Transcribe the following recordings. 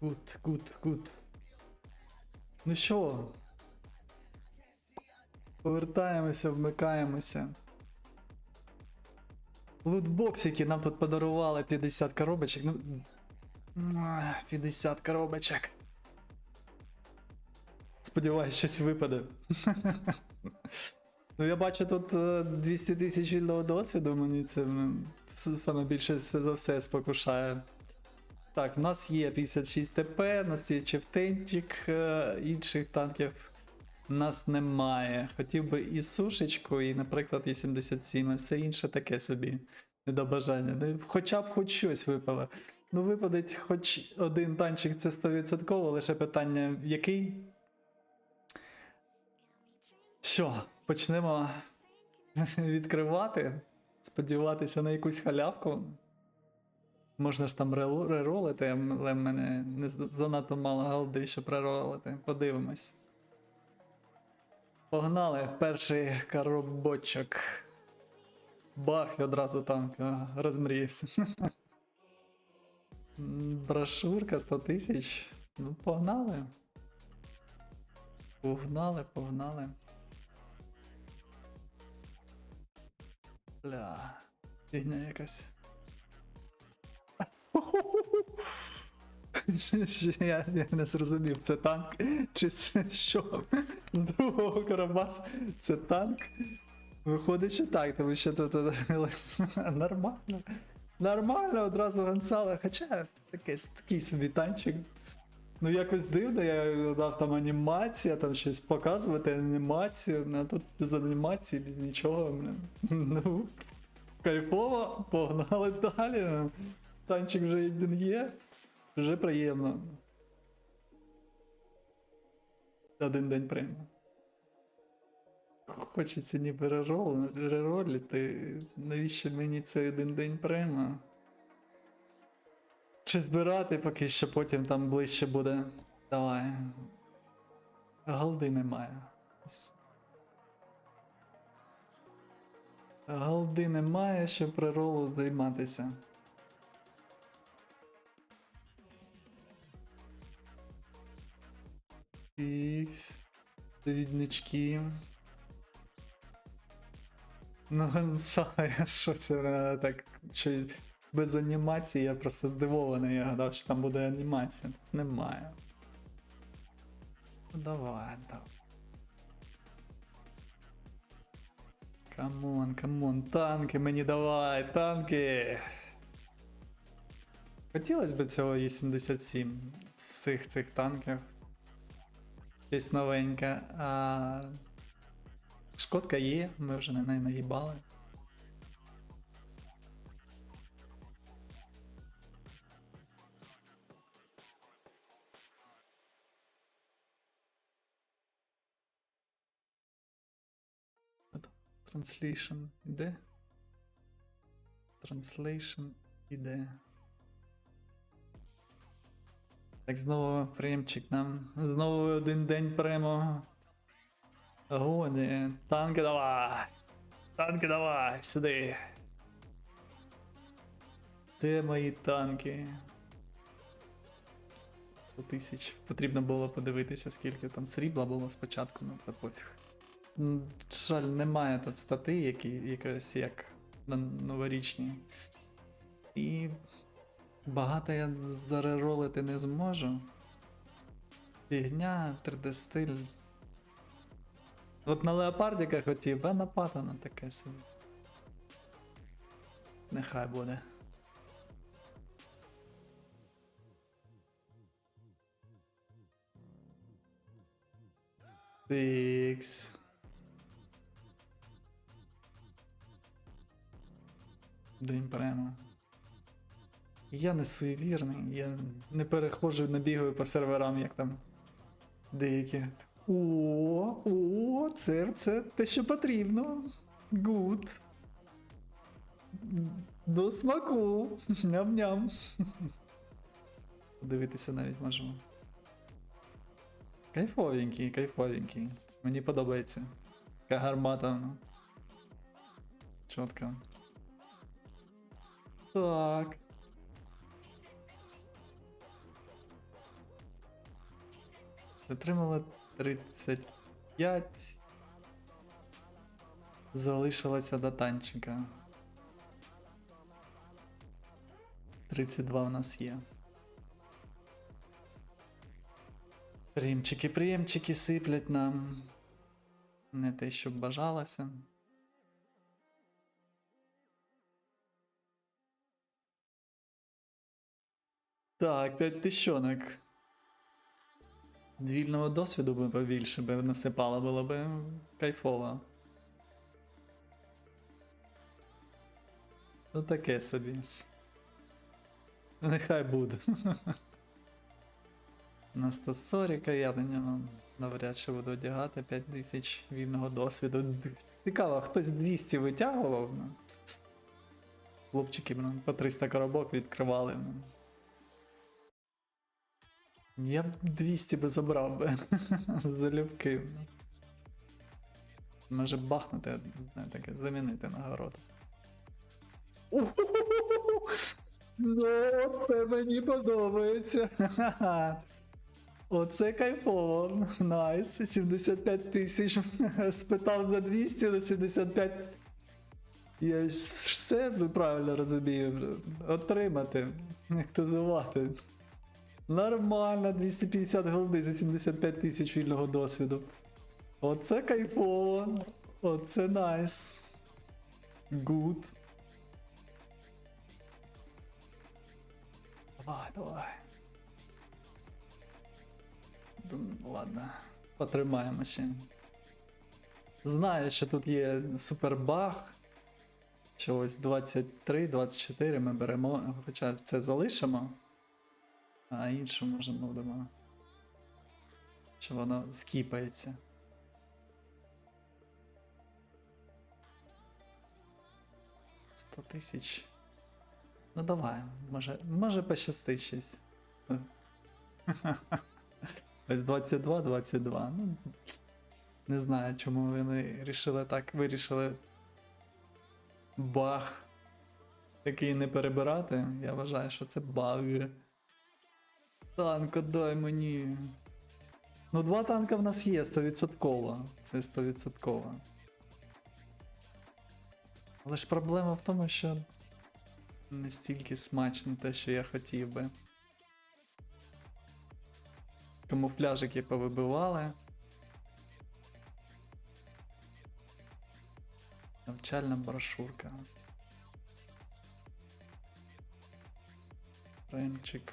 Гуд, гуд, гуд. Ну що? Повертаємося, вмикаємося. Лутбоксики нам тут подарували 50 коробочок. Ну. 50 коробочок. Сподіваюсь, щось випаде. Ну, я бачу тут е, 200 тисяч вільного досвіду, мені це м, с- саме більше за все спокушає. Так, в нас є 56 ТП, в нас є Чевтенчик, е, інших танків в нас немає. Хотів би і сушечку, і, наприклад, і 77, а все інше таке собі. Не до бажання. Ну, Хоча б хоч щось випало. Ну, випадеть хоч один танчик, це 100%, лише питання який. Що, почнемо відкривати, сподіватися на якусь халявку. Можна ж там реролити, але в мене не занадто мало голди, щоб реролити. Подивимось. Погнали, перший коробочок. Бах, і одразу танк розмріявся. Брошурка 100 тисяч. Ну, погнали. Погнали, погнали. Бля, фігня якась. Я, не зрозумів, це танк чи це що? З другого Карабас це танк. Виходить, що так, тому що тут нормально. Нормально, одразу гансала, хоча такий, собі танчик. Ну якось дивно, я дав там анімація, там щось показувати анімацію, а тут без анімації, без нічого. Ну, кайфово, погнали далі. Танчик вже один є. Вже приємно. Один день прийму. Хочеться ніби рерол, рероліти. Навіщо мені цей один день прийма? Чи збирати поки що потім там ближче буде. Давай. Голди немає. Голди немає, щоб реролу займатися. Ікс. Довіднички. Ну, Гонсая, що це так. Що без анімації я просто здивований. Я гадав, що там буде анімація. Немає. Ну давай, давай. Камон, камон, танки мені давай, танки. Хотілося б цього Е77 з цих цих танків. Щось новеньке. А... Шкодка є, ми вже на неї наїбали. Translation іде. Translation іде. Так, знову приємчик нам. Знову один день прямо. Гони. Танки давай. Танки давай, сюди. Де мої танки? 100 тисяч. Потрібно було подивитися, скільки там срібла було спочатку, ну та пофіг. Жаль, немає тут стати, які якось як на новорічні. І багато я зареролити не зможу. Фігня, 3D стиль. От на леопардіка хотів, а на таке собі. Нехай буде. Тикс. День прямо. Я не суєвірний, я не перехожу, не бігаю по серверам, як там деякі. О, о, це, це те, що потрібно. Гуд. До смаку. Ням-ням. Подивитися навіть можемо. Кайфовенький, кайфовенький. Мені подобається. Така гармата. ну. Чітко. Так. Отримала 35. Залишилося до танчика. 32 у нас є. Приємчики, приємчики сиплять нам. Не те, що бажалося. Так, 5 тисячонок. Вільного досвіду би побільше би насипало, було би кайфово. Ну таке собі. Нехай буде. На 140 я на нього навряд чи буду одягати 5000 вільного досвіду. Цікаво, хтось 200 витягував. Ну. Хлопчики ну, по 300 коробок відкривали. Я б 200 би забрав би. Залюбки. Може бахнути, не таке, замінити нагороду. Ну, це мені подобається. Оце кайфово. Найс. 75 тисяч. Спитав за 200 на 75. Я все правильно розумію. Отримати. Як то звати. Нормально, 250 голди за 75 тисяч вільного досвіду. Оце кайфово. Оце найс. Гуд. Давай, давай. Ладно, потримаємо ще. Знаю, що тут є супербаг. Що ось 23-24 ми беремо, хоча це залишимо. А іншу можемо будемо. Що воно скіпається. Сто тисяч. Ну давай, може, може пощастить щось. Ось 22, 22. Ну, не знаю, чому вони рішили так, вирішили баг такий не перебирати. Я вважаю, що це баги. Танка дай мені. Ну, два танка в нас є 100%. Це 100%. Але ж проблема в тому, що не стільки смачно те, що я хотів би. Камуфляжики повибивали. Навчальна брошурка. Фреймчик.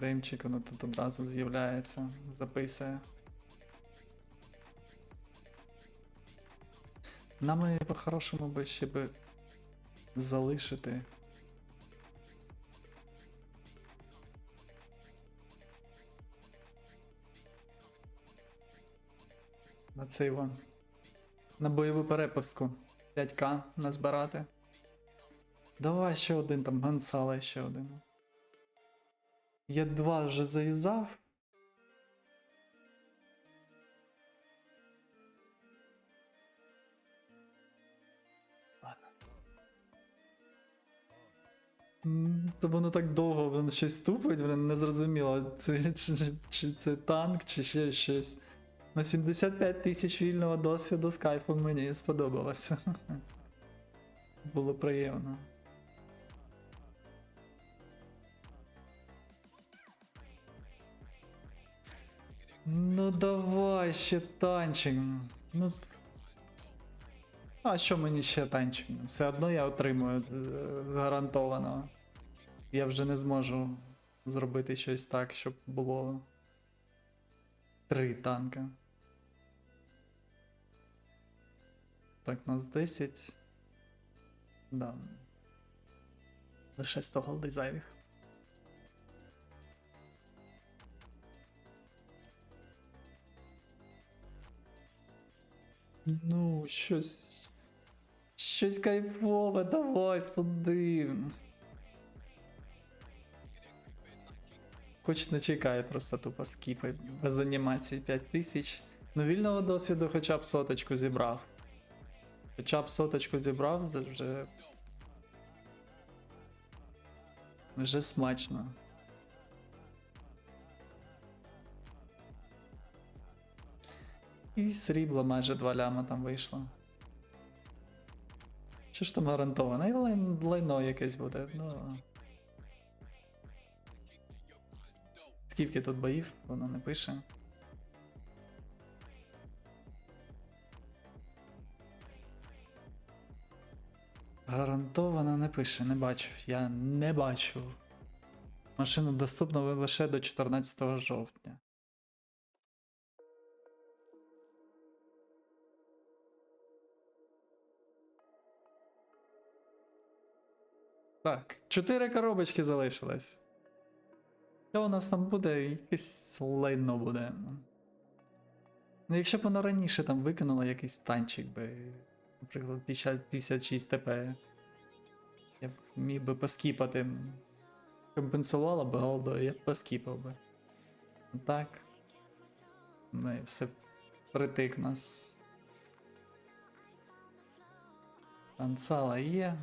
Фреймчик, воно тут одразу з'являється, записує. Нам по-хорошому би ще би залишити. На цей вон. На бойову перепуску. 5к назбирати. Давай ще один там, Гонсала ще один. Я два вже заюзав. То воно так довго воно щось тупить, блин, не зрозуміло, це, чи, чи, це танк, чи ще щось. На 75 тисяч вільного досвіду з мені сподобалося. Було приємно. Ну давай ще танчик. Ну. А що мені ще танчик? Все одно я отримую е, гарантовано. Я вже не зможу зробити щось так, щоб було. Три танка. Так, нас 10. Да. Лише 100 голди зайвих. Ну, щось. Щось кайфове, давай сюди. Хоч не чекає, просто тупо скіпай. Без анімації 5000. Ну, вільного досвіду хоча б соточку зібрав. Хоча б соточку зібрав, вже. Вже смачно. І срібло майже 2 ляма там вийшло. Що ж там гарантовано? І лайн, лайно якесь буде. Ну. Скільки тут боїв, воно не пише. Гарантовано не пише, не бачу. Я не бачу. Машина доступна лише до 14 жовтня. Так, 4 коробочки залишилось. Що у нас там буде? Якесь лайно буде. Ну, якщо б воно раніше там викинуло якийсь танчик би, наприклад, 56 ТП, я б міг би поскіпати. Компенсувала б голду, я б поскіпав би. Так. Ну і все притик нас. Танцала є.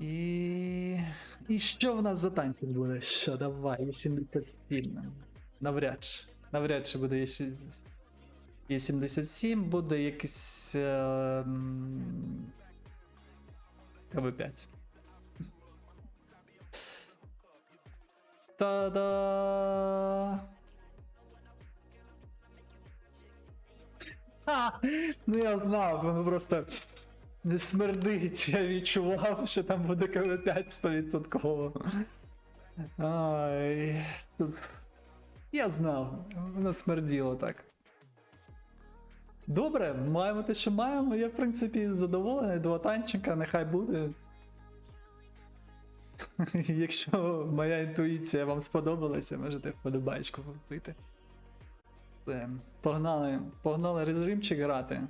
І. І що в нас за танчик буде? Що, давай, 87. Навряд чи. Навряд чи буде ще. І 77 буде якийсь. Е... м, КВ5. Та-да! Ну я знав, воно просто не смердить. Я відчував, що там буде КВ5 100%. Ай. Тут... Я знав, воно смерділо так. Добре, маємо те, що маємо. Я, в принципі, задоволений. Два танчика, нехай буде. Якщо моя інтуїція вам сподобалася, можете вподобайку купити. Погнали, погнали режимчик грати.